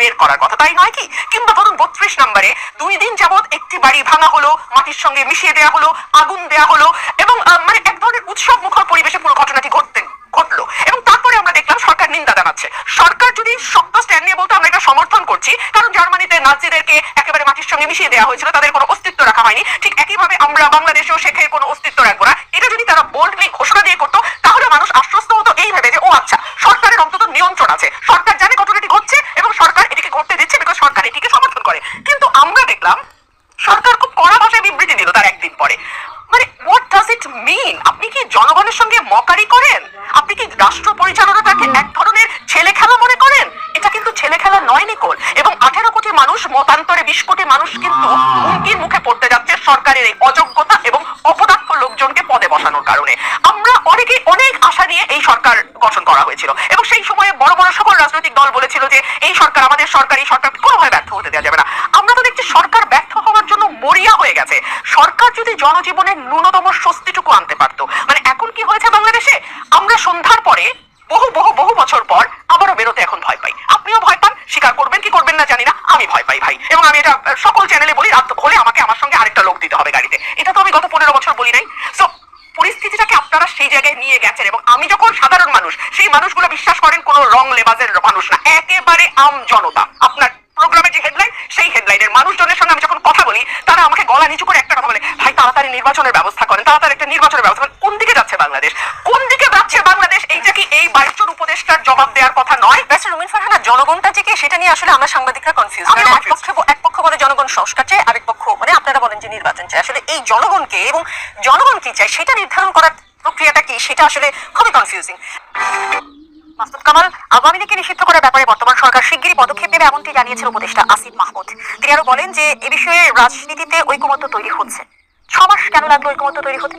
বের করার কথা, তাই নয় কি? কিংবা ধরুন বত্রিশ নম্বরে দুই দিন যাবৎ একটি বাড়ি ভাঙা হলো, মাটির সঙ্গে মিশিয়ে দেওয়া হলো, আগুন দেওয়া হলো, এবং মানে এক ধরনের উৎসব মুখর পরিবেশে পুরো ঘটনাটি ঘটতে, ঘটলো। এবং তারপরে আমরা দেখলাম সরকার নিন্দা জানাচ্ছে। সরকার যদি শক্ত স্ট্যান্ড নিয়ে বলতো, আমরা এটা সমর্থন করছি, কারণ জার্মানিতে নাজিদেরকে একেবারে মাটির সঙ্গে মিশিয়ে দেওয়া হয়েছিল, তাদের কোনো অস্তিত্ব রাখা হয়নি। ঠিক একইভাবে আমরা বাংলাদেশেও শেখের কোনো অস্তিত্ব রাখব না। এটা যদি তারা বোল্ডলি ঘোষণা দিয়ে করতো, তাহলে মানুষ আশ্বস্ত হতো এই ভেবে যে, ও আচ্ছা সরকারের অন্তত নিয়ন্ত্রণ আছে। সরকার জানে ঘটনাটি ঘটছে এবং সরকার এটিকে ঘটতে দিচ্ছে বিকজ সরকার এটিকে সমর্থন করে। কিন্তু আমরা দেখলাম, সরকার খুব কড়া ভাষায় বিবৃতি দিল তার একদিন পরে। মানে হোয়াট ডাজ ইট মিন আপনি কি জনগণের সঙ্গে মকারি করেন? আপনি কি রাষ্ট্র পরিচালনাটাকে এক ধরনের ছেলে খেলা মনে করেন? এটা কিন্তু ছেলে খেলা নয়, নিকোল। এবং আঠেরো কোটি মানুষ, মতান্তরে বিশ কোটি মানুষ কিন্তু হুমকির মুখে পড়তে যাচ্ছে সরকারের এই অযোগ্যতা এবং অপদার্থ লোকজনকে পদে বসানোর কারণে। আমরা অনেকেই অনেক আশা নিয়ে এই সরকার গঠন করা হয়েছিল। এবং সেই সময়ে বড় বড় রাজনৈতিক দল বলেছিল যে এই সরকার আমাদের সরকার, এই সরকার কোনোভাবে ব্যর্থ হতে দেওয়া যাবে না। আমরা তো দেখছি সরকার ব্যর্থ হওয়ার জন্য মরিয়া হয়ে গেছে। সরকার যদি জনজীবনের ন্যূনতম স্বস্তিটুকু আনতে পারতো মানে এখন কি হয়েছে বাংলাদেশে? আমরা সন্ধ্যার পরে, বহু বহু বহু বছর পর আবারও বেরোতে এখন ভয় পাই। আপনিও ভয় পান? স্বীকার করবেন কি করবেন না জানি না। আমি ভয় পাই ভাই। এবং আমি এটা সকল চ্যানেলে বলি, রাত হলে আমাকে আমার সঙ্গে আরেকটা লোক দিতে হবে গাড়িতে। এটা তো আমি গত পনেরো বছর বলি নাই। সো পরিস্থিতিটাকে আপনারা সেই জায়গায় নিয়ে গেছেন এবং আমি যখন সাধারণ মানুষ, সেই মানুষগুলো বিশ্বাস করেন কোনো রং লেবাজের মানুষ না একেবারে আম জনতা। আপনার প্রোগ্রামে যে হেডলাইন সেই হেডলাইনের মানুষজনের সঙ্গে আমি যখন কথা বলি তারা আমাকে গলা নিচু করে একটা কথা বলে ভাই তাড়াতাড়ি নির্বাচনের ব্যবস্থা করেন তাড়াতাড়ি একটা নির্বাচনের ব্যবস্থা করেন। কোন দিকে যাচ্ছে বাংলাদেশ? কোন দিকে যাচ্ছে বাংলাদেশ? এইটা কি এই বাইশজন উপদেষ্টার জবাব দেওয়ার কথা নয়? রুমিন ফারহানা জনগণটা যে কে সেটা নিয়ে আসলে আমরা সাংবাদিকরা কনফিউজ এক পক্ষে এক পক্ষ বলে জনগণ সংস্কার চায় আরেক পক্ষ মানে আপনারা বলেন যে নির্বাচন চায়। আসলে এই জনগণকে এবং জনগণ কি চায় সেটা নির্ধারণ করার প্রক্রিয়াটা কি সেটা আসলে খুবই কনফিউজিং মাসুদ কামাল আওয়ামী লীগকে নিষিদ্ধ করার ব্যাপারে বর্তমান সরকার শিগগিরই পদক্ষেপ নেবে এমনটি জানিয়েছেন উপদেষ্টা আসিফ মাহমুদ। তিনি আরও বলেন যে, এ বিষয়ে রাজনীতিতে ঐকমত্য তৈরি হচ্ছে। ছ মাস কেন লাগল ঐকমত্য তৈরি হতে?